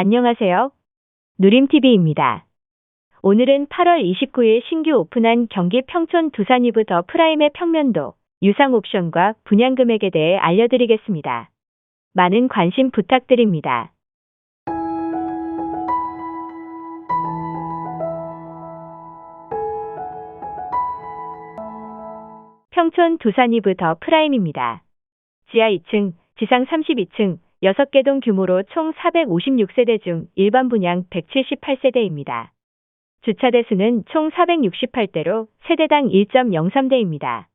안녕하세요. 누림TV입니다. 오늘은 8월 29일 신규 오픈한 경기 평촌 두산이브 더 프라임의 평면도, 유상 옵션과 분양 금액에 대해 알려드리겠습니다. 많은 관심 부탁드립니다. 평촌 두산이브 더 프라임입니다. 지하 2층, 지상 32층, 6개 동 규모로 총 456세대 중 일반 분양 178세대입니다. 주차 대 수는 총 468대로 세대당 1.03대입니다.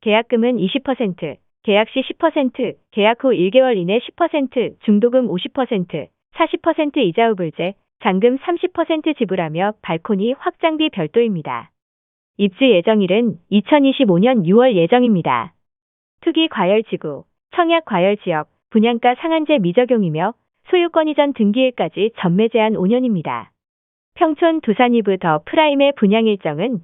계약금은 20%, 계약 시 10%, 계약 후 1개월 이내 10%, 중도금 50%, 40% 이자 후불제, 잔금 30% 지불하며 발코니 확장비 별도입니다. 입주 예정일은 2025년 6월 예정입니다. 투기 과열 지구, 청약 과열 지역, 분양가 상한제 미적용이며 소유권 이전 등기일까지 전매 제한 5년입니다. 평촌 두산이브 더 프라임의 분양 일정은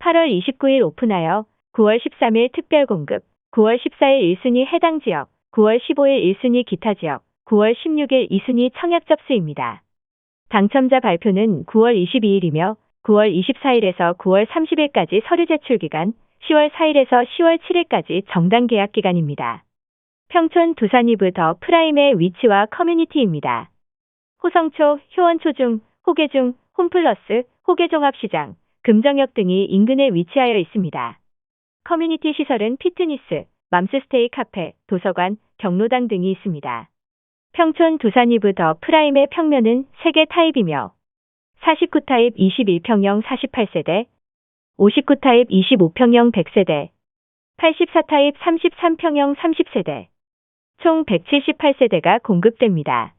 8월 29일 오픈하여 9월 13일 특별 공급, 9월 14일 1순위 해당 지역, 9월 15일 1순위 기타 지역, 9월 16일 2순위 청약 접수입니다. 당첨자 발표는 9월 22일이며 9월 24일에서 9월 30일까지 서류 제출 기간, 10월 4일에서 10월 7일까지 정당 계약 기간입니다. 평촌 두산이브 더 프라임의 위치와 커뮤니티입니다. 호성초, 효원초중, 호계중, 홈플러스, 호계종합시장, 금정역 등이 인근에 위치하여 있습니다. 커뮤니티 시설은 피트니스, 맘스스테이 카페, 도서관, 경로당 등이 있습니다. 평촌 두산이브 더 프라임의 평면은 3개 타입이며 49타입 21평형 48세대, 59타입 25평형 100세대, 84타입 33평형 30세대, 총 178세대가 공급됩니다.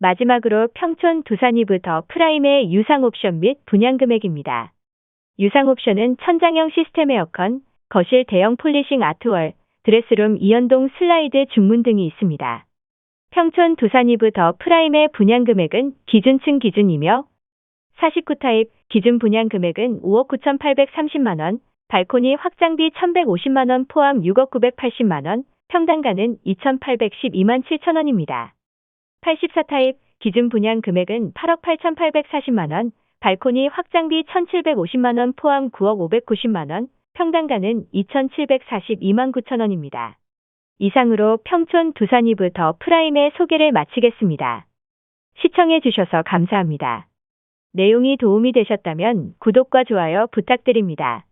마지막으로 평촌 두산이브 더 프라임의 유상 옵션 및 분양 금액입니다. 유상 옵션은 천장형 시스템 에어컨, 거실 대형 폴리싱 아트월, 드레스룸 이연동 슬라이드 중문 등이 있습니다. 평촌 두산이브 더 프라임의 분양 금액은 기준층 기준이며 49타입 기준 분양 금액은 5억 9,830만원, 발코니 확장비 1,150만원 포함 6억 980만원, 평당가는 2,812만 7천원입니다. 84타입 기준 분양 금액은 8억 8,840만원, 발코니 확장비 1,750만원 포함 9억 590만원, 평당가는 2,742만 9천원입니다. 이상으로 평촌 두산이브 더 프라임의 소개를 마치겠습니다. 시청해 주셔서 감사합니다. 내용이 도움이 되셨다면 구독과 좋아요 부탁드립니다.